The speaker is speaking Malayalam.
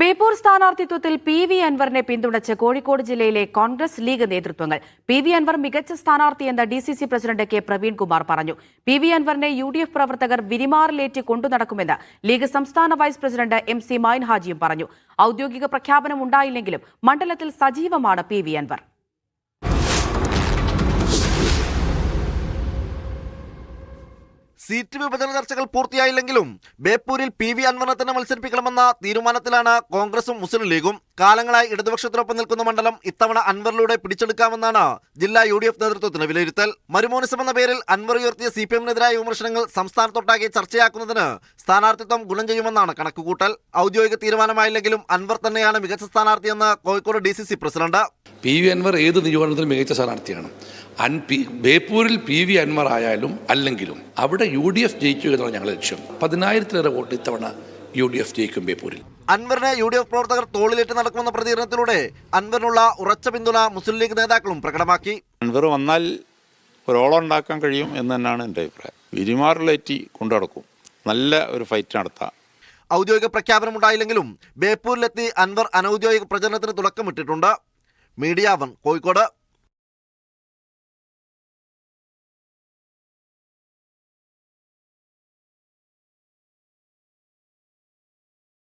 ബേപ്പൂർ സ്ഥാനാർത്ഥിത്വത്തിൽ പി വി അൻവറിനെ പിന്തുണച്ച് കോഴിക്കോട് ജില്ലയിലെ കോൺഗ്രസ് ലീഗ് നേതൃത്വങ്ങൾ. പി വി അൻവർ മികച്ച സ്ഥാനാർത്ഥിയെന്ന് D C C president K Praveenkumar പറഞ്ഞു. പി വി അൻവറിനെ യു ഡി എഫ് പ്രവർത്തകർ വിരിമാറിലേറ്റ് കൊണ്ടുനടക്കുമെന്ന് ലീഗ് സംസ്ഥാന vice president M C Mayin ഹാജിയും പറഞ്ഞു. ഔദ്യോഗിക പ്രഖ്യാപനം ഉണ്ടായില്ലെങ്കിലും മണ്ഡലത്തിൽ സജീവമാണ് പി വി അൻവർ. സീറ്റ് വിഭജന ചർച്ചകൾ പൂർത്തിയായില്ലെങ്കിലും ബേപ്പൂരിൽ പി വി അൻവറിനെ തന്നെ മത്സരിപ്പിക്കണമെന്ന തീരുമാനത്തിലാണ് കോൺഗ്രസും മുസ്ലിം ലീഗും കാലങ്ങളായി ഇടതുപക്ഷത്തിനൊപ്പം നിൽക്കുന്ന മണ്ഡലം ഇത്തവണ അൻവറിലൂടെ പിടിച്ചെടുക്കാമെന്നാണ് ജില്ലാ യു ഡി എഫ് നേതൃത്വത്തിന് വിലയിരുത്തൽ. മരുമോനിസം എന്ന പേരിൽ അൻവർ ഉയർത്തിയ സി പി എമ്മിനെതിരായ വിമർശനങ്ങൾ സംസ്ഥാനത്തൊട്ടാകെ ചർച്ചയാക്കുന്നതിന് സ്ഥാനാർത്ഥിത്വം ഗുണം ചെയ്യുമെന്നാണ് കണക്കുകൂട്ടൽ. ഔദ്യോഗിക തീരുമാനമായില്ലെങ്കിലും അൻവർ തന്നെയാണ് മികച്ച സ്ഥാനാർത്ഥിയെന്ന് Kozhikode D president P V Anwar ഏത് നിയോജനത്തിലും മികച്ച സ്ഥാനാർത്ഥിയാണ് അൻ പി ബേപ്പൂരിൽ പി വി അൻവർ ആയാലും അല്ലെങ്കിലും അവിടെ യു ഡി എഫ് ജയിക്കുക എന്നാണ് ഞങ്ങളുടെ ലക്ഷ്യം. പതിനായിരത്തിലേറെ വോട്ട് ഇത്തവണ യു ഡി എഫ് ജയിക്കും ബേപ്പൂരിൽ. അൻവറിനെ യു ഡി എഫ് പ്രവർത്തകർ തോളിലേറ്റ് നടക്കുമെന്ന പ്രതികരണത്തിലൂടെ അൻവറിനുള്ള ഉറച്ച പിന്തുണ മുസ്ലിം ലീഗ് നേതാക്കളും പ്രകടമാക്കി. അൻവർ വന്നാൽ ഒരോളം ഉണ്ടാക്കാൻ കഴിയും എന്ന് തന്നെയാണ് എന്റെ അഭിപ്രായം. വിരിമാറിലേറ്റി കൊണ്ടു നടക്കും നല്ല ഒരു ഫൈറ്റ് നടത്താം. ഔദ്യോഗിക പ്രഖ്യാപനം പ്രഖ്യാപനമുണ്ടായില്ലെങ്കിലും ബേപ്പൂരിലെത്തി അൻവർ അനൌദ്യോഗിക പ്രചരണത്തിന് തുടക്കമിട്ടിട്ടുണ്ട്. Media one Kozhikode.